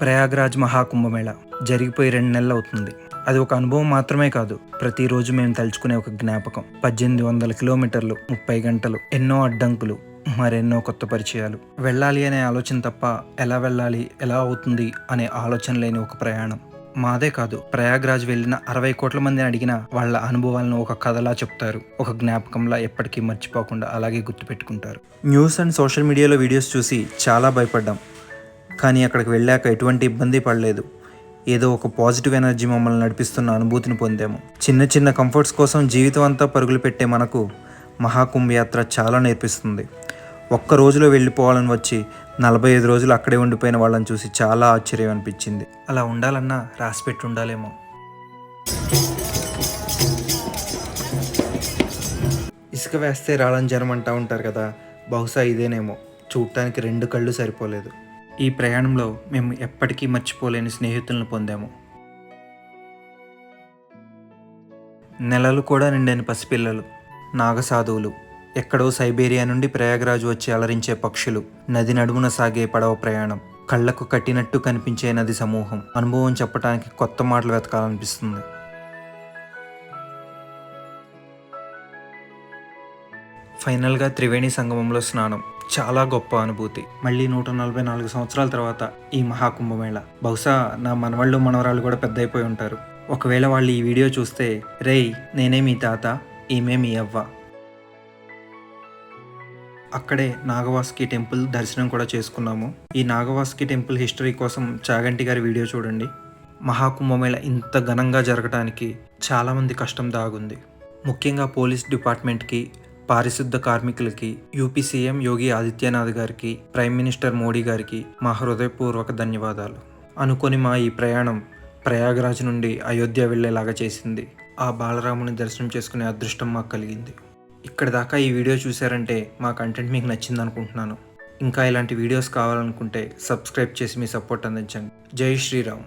ప్రయాగ్రాజ్ మహాకుంభమేళ జరిగిపోయి రెండు నెలలు అవుతుంది అది ఒక అనుభవం మాత్రమే కాదు. ప్రతిరోజు మేము తలుచుకునే ఒక జ్ఞాపకం. పద్దెనిమిది వందల కిలోమీటర్లు ముప్పై గంటలు ఎన్నో అడ్డంకులు మరెన్నో కొత్త పరిచయాలు. వెళ్ళాలి అనే ఆలోచన తప్ప ఎలా వెళ్ళాలి ఎలా అవుతుంది అనే ఆలోచన లేని ఒక ప్రయాణం. మాదే కాదు ప్రయాగ్రాజ్ వెళ్ళిన అరవై కోట్ల మందిని అడిగిన వాళ్ళ అనుభవాలను ఒక కథలా చెప్తారు. ఒక జ్ఞాపకంలా ఎప్పటికీ మర్చిపోకుండా అలాగే గుర్తుపెట్టుకుంటారు. న్యూస్ అండ్ సోషల్ మీడియాలో వీడియోస్ చూసి చాలా భయపడ్డాం. కానీ అక్కడికి వెళ్ళాక ఎటువంటి ఇబ్బంది పడలేదు. ఏదో ఒక పాజిటివ్ ఎనర్జీ మమ్మల్ని నడిపిస్తున్న అనుభూతిని పొందాము. చిన్న చిన్న కంఫర్ట్స్ కోసం జీవితం అంతా పరుగులు పెట్టే మనకు మహాకుంభ యాత్ర చాలా నేర్పిస్తుంది. ఒక్క రోజులో వెళ్ళిపోవాలని వచ్చి నలభై ఐదు రోజులు అక్కడే ఉండిపోయిన వాళ్ళని చూసి చాలా ఆశ్చర్యం అనిపించింది. అలా ఉండాలన్నా రాసిపెట్టి ఉండాలేమో. ఇసుక వేస్తే రాళ్ళని జనం అంటా ఉంటారు కదా బహుశా ఇదేనేమో. చూడటానికి రెండు కళ్ళు సరిపోలేదు. ఈ ప్రయాణంలో మేము ఎప్పటికీ మర్చిపోలేని స్నేహితులను పొందాము. నెలలు కూడా నిండని పసిపిల్లలు నాగసాధువులు ఎక్కడో సైబేరియా నుండి ప్రయాగరాజు వచ్చి అలరించే పక్షులు నది నడుమున సాగే పడవ ప్రయాణం కళ్ళకు కట్టినట్టు కనిపించే నది సమూహం అనుభవం చెప్పడానికి కొత్త మాటలు వెతకాలనిపిస్తుంది. ఫైనల్గా త్రివేణి సంగమంలో స్నానం. చాలా గొప్ప అనుభూతి. మళ్ళీ నూట నలభై నాలుగు సంవత్సరాల తర్వాత ఈ మహాకుంభమేళ. బహుశా నా మనవాళ్ళు మనవరాలు కూడా పెద్ద అయిపోయి ఉంటారు. ఒకవేళ వాళ్ళు ఈ వీడియో చూస్తే రేయ్ నేనే మీ తాత ఈమె మీ అవ్వ. అక్కడే నాగవాసుకి టెంపుల్ దర్శనం కూడా చేసుకున్నాము. ఈ నాగవాసుకి టెంపుల్ హిస్టరీ కోసం చాగంటి గారి వీడియో చూడండి. మహాకుంభమేళ ఇంత ఘనంగా జరగటానికి చాలామంది కష్టం దాగుంది. ముఖ్యంగా పోలీస్ డిపార్ట్మెంట్కి పారిశుద్ధ కార్మికులకి యూపీ సీఎం యోగి ఆదిత్యనాథ్ గారికి ప్రైమ్ మినిస్టర్ మోడీ గారికి మా హృదయపూర్వక ధన్యవాదాలు. అనుకొని మా ఈ ప్రయాణం ప్రయాగరాజ్ నుండి అయోధ్య వెళ్ళేలాగా చేసింది. ఆ బాలరాముని దర్శనం చేసుకునే అదృష్టం మాకు కలిగింది. ఇక్కడ దాకా ఈ వీడియో చూసారంటే మా కంటెంట్ మీకు నచ్చింది అనుకుంటున్నాను ఇంకా ఇలాంటి వీడియోస్ కావాలనుకుంటే సబ్స్క్రైబ్ చేసి మీ సపోర్ట్ అందించండి. జై శ్రీరామ్.